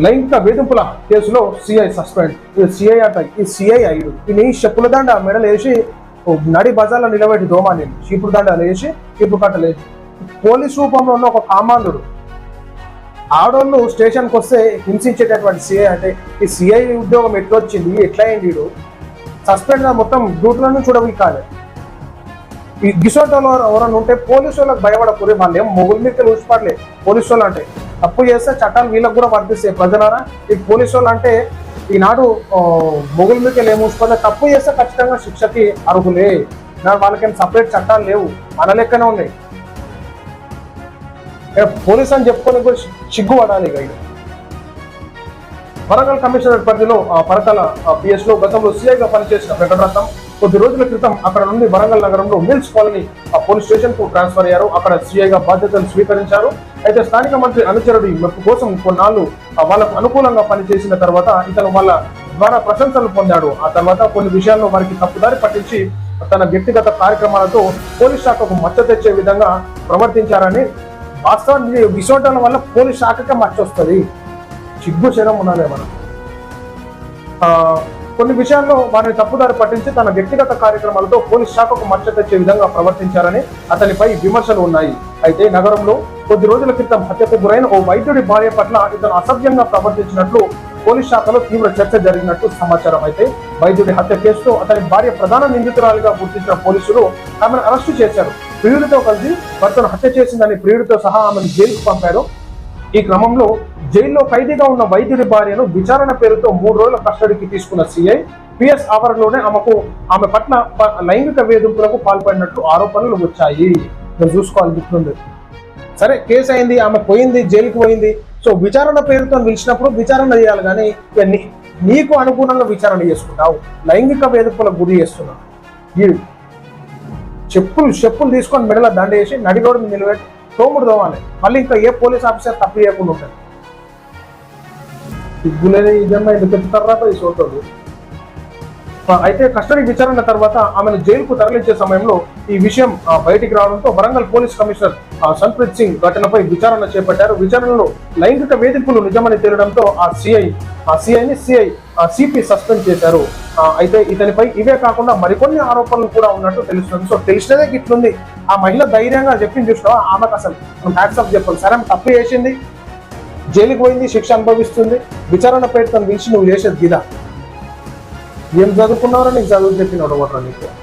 లైంగిక వేధింపుల కేసులో సిఐ సస్పెండ్ సిఐ అంట ఈ సిఐ అయ్యుడు ఈయన చెప్పుల దండ మెడలు వేసి ఓ నడి బజార్లో నిలబెట్టి దోమాని చీపుడు దండాలు వేసి చీపురు కట్టలు వేసి పోలీస్ రూపంలో ఉన్న ఒక కామాంధుడు. ఆడోళ్ళు స్టేషన్కి వస్తే హింసించేటటువంటి సిఐ అంటే ఈ సిఐ ఉద్యోగం ఎట్లొచ్చింది ఎట్లా అయింది వీడు సస్పెండ్ మొత్తం డ్యూటీలను చూడవికాలి. ఈ గిసోటోలో ఎవరైనా ఉంటే పోలీసు వాళ్ళకి భయపడకూరి వాళ్ళు ఏం మొగుల మీద ఊసిపడలే పోలీసు వాళ్ళు అంటే తప్పు చేస్తే చట్టాలు వీళ్ళకి కూడా వర్తిస్తాయి. ప్రజలారా ఈ పోలీసు వాళ్ళు అంటే ఈనాడు మొగుల మీద ఏం తప్పు చేస్తే ఖచ్చితంగా శిక్షకి అర్హులే. వాళ్ళకేం సపరేట్ చట్టాలు లేవు. మన లెక్కనే ఉన్నాయి. పోలీసు అని చెప్పుకొని కూడా సిగ్గుపడాలి ఇక వరంగల్ కమిషనర్ పరిధిలో పరకాల పిఎస్లో గతంలో సిఐగా పనిచేసిన వెంకటరత్నం కొద్ది రోజుల క్రితం అక్కడ నుండి వరంగల్ నగరంలో మిల్స్ కాలనీ ఆ పోలీస్ స్టేషన్కు ట్రాన్స్ఫర్ అయ్యారు. అక్కడ సీఐగా బాధ్యతలు స్వీకరించారు. అయితే స్థానిక మంత్రి అనుచరుడి మెప్పు కోసం కొన్నాళ్ళు వాళ్ళకు అనుకూలంగా పనిచేసిన తర్వాత ఇతను వాళ్ళ ద్వారా ప్రశంసలు పొందాడు. ఆ తర్వాత కొన్ని విషయాల్లో వారికి తప్పుదారి పట్టించి తన వ్యక్తిగత కార్యక్రమాలతో పోలీస్ శాఖకు మచ్చ తెచ్చే విధంగా ప్రవర్తించారని వాస్తవాన్ని విసోటల వల్ల పోలీస్ శాఖకే మచ్చ వస్తుంది. సిగ్గు శరం ఉండాలి మనం. కొన్ని విషయాల్లో వారిని తప్పుదారి పట్టించి తన వ్యక్తిగత కార్యక్రమాలతో పోలీస్ శాఖకు మచ్చ తెచ్చే విధంగా ప్రవర్తించారని అతనిపై విమర్శలు ఉన్నాయి. అయితే నగరంలో కొద్ది రోజుల క్రితం హత్యకు గురైన ఓ వైద్యుడి భార్య పట్ల ఇతను అసభ్యంగా ప్రవర్తించినట్లు పోలీస్ శాఖలో తీవ్ర చర్చ జరిగినట్టు సమాచారం. అయితే వైద్యుడి హత్య కేసులో అతని భార్య ప్రధాన నిందితురాలిగా గుర్తించిన పోలీసులు ఆమెను అరెస్టు చేశారు. ప్రియుడితో కలిసి భర్తను హత్య చేసిందని ప్రియుడితో సహా ఆమెను జైలుకు పంపారు. ఈ క్రమంలో జైల్లో ఖైదీగా ఉన్న వైద్యుడి భార్యను విచారణ పేరుతో మూడు రోజుల కస్టడీకి తీసుకున్న సిఐ పిఎస్ ఆవరణలోనే ఆమెకు ఆమె పట్ల లైంగిక వేధింపులకు పాల్పడినట్లు ఆరోపణలు వచ్చాయి. మీరు చూసుకోవాలి గుర్తుంది సరే కేసు అయింది ఆమె పోయింది జైలుకి పోయింది. సో విచారణ పేరుతో పిలిచినప్పుడు విచారణ చేయాలి కానీ నీకు అనుగుణంగా విచారణ చేసుకుంటావు. లైంగిక వేధింపులకు గురి చేస్తున్నావు. చెప్పులు చెప్పులు తీసుకొని మెడల దండ వేసి నడిగోడు నిలబెట్టి తోముడు తోవాలి మళ్ళీ ఇంకా ఏ పోలీస్ ఆఫీసర్ తప్పు చేయకుండా ఉంటాడు? సిగ్గులేని నిజంగా ఎందుకు చెప్తారా? ఈ సోటోలు అయితే కస్టడీ విచారణ తర్వాత ఆమెను జైలుకు తరలించే సమయంలో ఈ విషయం బయటికి రావడంతో వరంగల్ పోలీస్ కమిషనర్ ఆ, సన్ప్రీత్ సింగ్ ఘటనపై విచారణ చేపట్టారు. విచారణలో లైంగిక వేధింపులు నిజమని తేలడంతో ఆ సిఐ ఆ సిఐని సిఐ సిపి సస్పెండ్ చేశారు. అయితే ఇతనిపై ఇవే కాకుండా మరికొన్ని ఆరోపణలు కూడా ఉన్నట్టు తెలుస్తుంది. సో తెలిసినదే ఇట్లుంది. ఆ మహిళ ధైర్యంగా చెప్పింది చూసినావా? ఆమెకు అసలు మనం హ్యాట్సాప్ చెప్పాలి. సరే తప్పు చేసింది. జైలుకి పోయింది శిక్ష అనుభవిస్తుంది. విచారణ పేరుతో పిలిచి నువ్వు చేసేది గిదా ఏం చదువుకున్నారో నీకు? చదువు చెప్పినాడు ఒకటి నీకు?